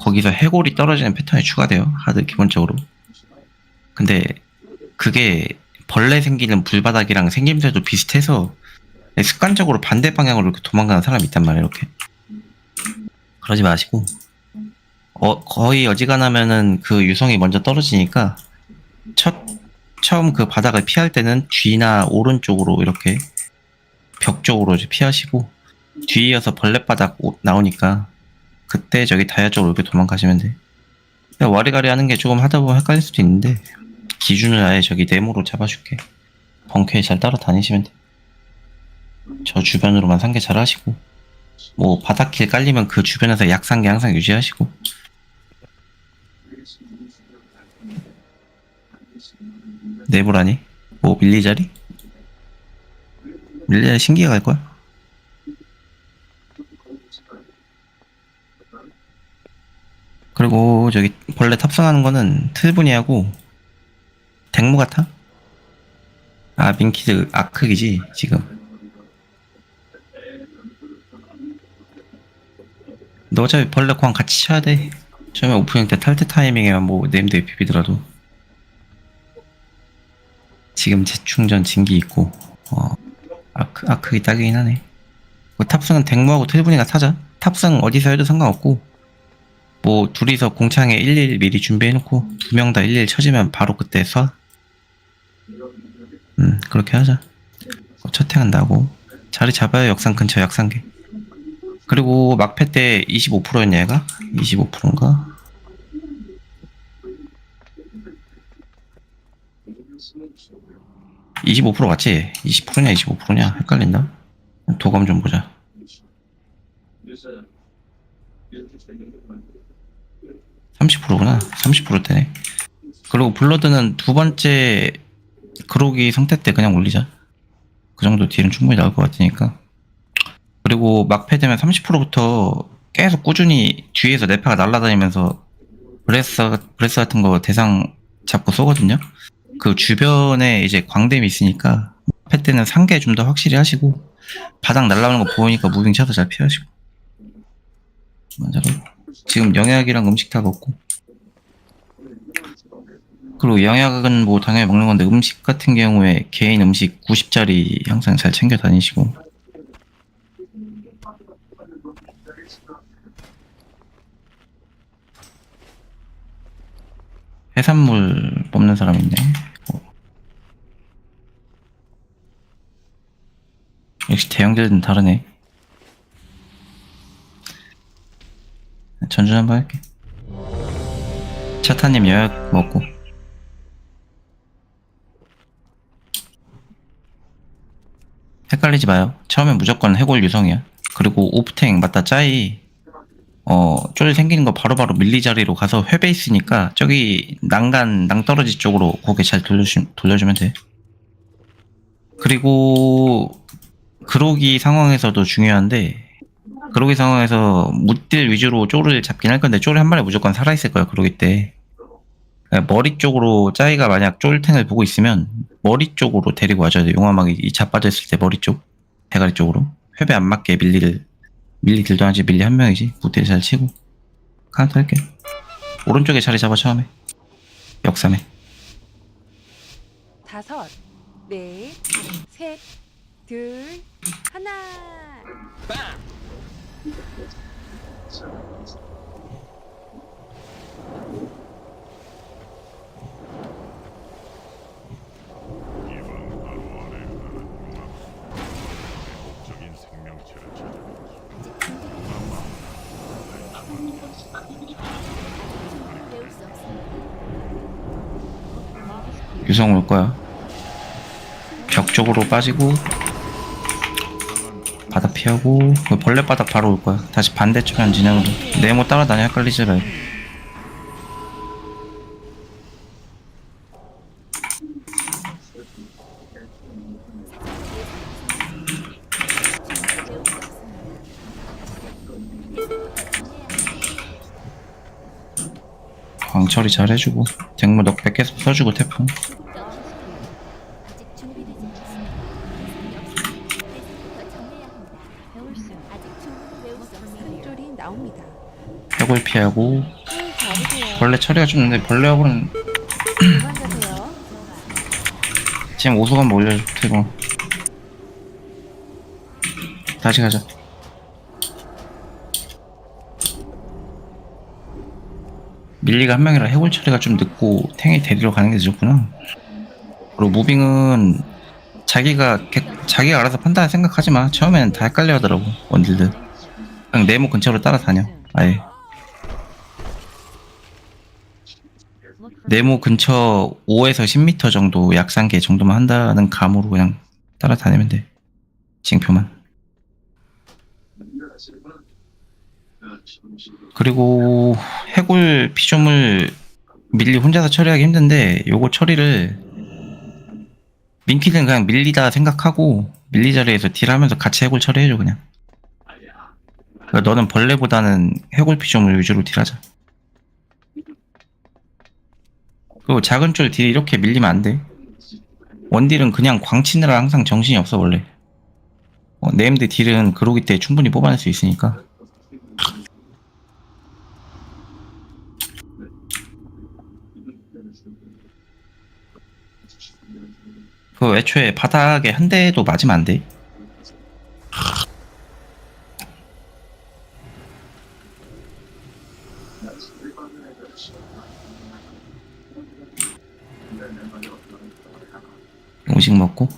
거기서 해골이 떨어지는 패턴이 추가돼요. 하드 기본적으로. 근데 그게 벌레 생기는 불바닥이랑 생김새도 비슷해서 습관적으로 반대 방향으로 이렇게 도망가는 사람이 있단 말이에요. 이렇게. 그러지 마시고 어, 거의 어지간하면은 그 유성이 먼저 떨어지니까 첫 처음 그 바닥을 피할 때는 뒤나 오른쪽으로 이렇게 벽 쪽으로 피하시고 뒤이어서 벌레바닥 오- 나오니까 그때 저기 다이아 쪽으로 이렇게 도망가시면 돼. 그냥 와리가리 하는 게 조금 하다 보면 헷갈릴 수도 있는데 기준을 아예 저기 네모로 잡아줄게. 벙커에 잘 따라다니시면 돼. 저 주변으로만 상계 잘 하시고 뭐 바닥길 깔리면 그 주변에서 약상계 항상 유지하시고 네모라니? 뭐 밀리자리? 밀리자리 신기해 갈 거야? 저기 벌레 탑승하는 거는 틀분이하고 댕무 같아? 아 민키드 아크기지 지금. 너 어차피 벌레 광 같이 쳐야 돼. 처음에 오프닝 때 탈퇴 타이밍에만 뭐 네임드 비비더라도. 지금 재충전 진기 있고 어 아크 아크기 딱이긴 하네. 그 탑승은 댕무하고 틀분이가 타자. 탑승 어디서 해도 상관없고 뭐 둘이서 공창에 11 미리 준비해놓고 두 명 다 11 쳐지면 바로 그때 쏴. 음 그렇게 하자. 어, 첫 행은 나고 자리 잡아요 역상 근처 약상계. 그리고 막패 때 25%였냐 얘가? 25%인가? (25% 맞지? 20%냐 25%냐 헷갈린다 도감 좀 보자 30%구나. 30%대네. 그리고 블러드는 두 번째 그로기 상태 때 그냥 올리자. 그 정도 딜은 충분히 나올 것 같으니까. 그리고 막패 되면 30%부터 계속 꾸준히 뒤에서 네파가 날아다니면서 브레스, 브레스 같은 거 대상 잡고 쏘거든요. 그 주변에 이제 광댐이 있으니까 패 때는 상계 좀 더 확실히 하시고 바닥 날아오는 거 보이니까 무빙 쳐서 잘 피하시고. 맞아. 지금 영약이랑 음식 다 먹고 그리고 영약은 뭐 당연히 먹는 건데 음식 같은 경우에 개인 음식 90짜리 항상 잘 챙겨 다니시고 해산물 뽑는 사람 있네 어. 역시 대형들은 다르네 전주 한번 할게. 차타님 여약 먹고. 헷갈리지 마요. 처음엔 무조건 해골 유성이야. 그리고 오프탱 맞다 짜이 어 쫄 생기는 거 바로바로 밀리 자리로 가서 회배 있으니까 저기 난간 낭떠러지 쪽으로 고개 잘 돌려주, 돌려주면 돼. 그리고 그로기 상황에서도 중요한데 그러기 상황에서 무딜 위주로 쪼를 잡긴 할 건데 쪼를 한 마리 무조건 살아있을 거야 그러기 때. 그러니까 머리 쪽으로 짜이가 만약 쫄탱을 보고 있으면 머리 쪽으로 데리고 와줘야 돼 용암막이 이 자빠졌을 때 머리 쪽 대가리 쪽으로. 회배 안 맞게 밀리를 밀리 딜도 하지 밀리 한 명이지. 무딜 잘 치고. 카운트 할게. 오른쪽에 자리 잡아 처음에. 역삼에. 다섯, 넷, 셋, 둘, 하나. 유성 올 거야. 벽 쪽으로 빠지고 바닥 피하고 그 벌레 바닥 바로 올 거야. 다시 반대쪽에 진영으로. 네모 따라다녀 헷갈리지 말고. 광처리 잘 해주고 댕무 넉백 계속 써주고 태풍 해골 피하고. 벌레 처리가 좀 있는데 벌레 하고는 도망가세요. 지금 오소감 올려줘 태공 다시 가자 밀리가 한 명이라 해골 처리가 좀 늦고 탱이 데리러 가는 게 늦었구나 그리고 무빙은 자기가 개- 자기가 알아서 판단 생각하지 마 처음에는 다 헷갈려 하더라고 원딜들 그냥 네모 근처로 따라다녀 아예 네모 근처 5에서 10m 정도 약상계 정도만 한다는 감으로 그냥 따라다니면 돼. 징표만. 그리고 해골 피좀을 밀리 혼자서 처리하기 힘든데 요거 처리를 민키는 그냥 밀리다 생각하고 밀리 자리에서 딜하면서 같이 해골 처리해줘 그냥. 그러니까 너는 벌레보다는 해골 피좀을 위주로 딜하자. 그리고 작은 줄 딜이 이렇게 밀리면 안 돼. 원딜은 그냥 광치느라 항상 정신이 없어 원래. 어, 네임드 딜은 그러기 때 충분히 뽑아낼 수 있으니까. 그 애초에 바닥에 한 대도 맞으면 안 돼. 음식 먹고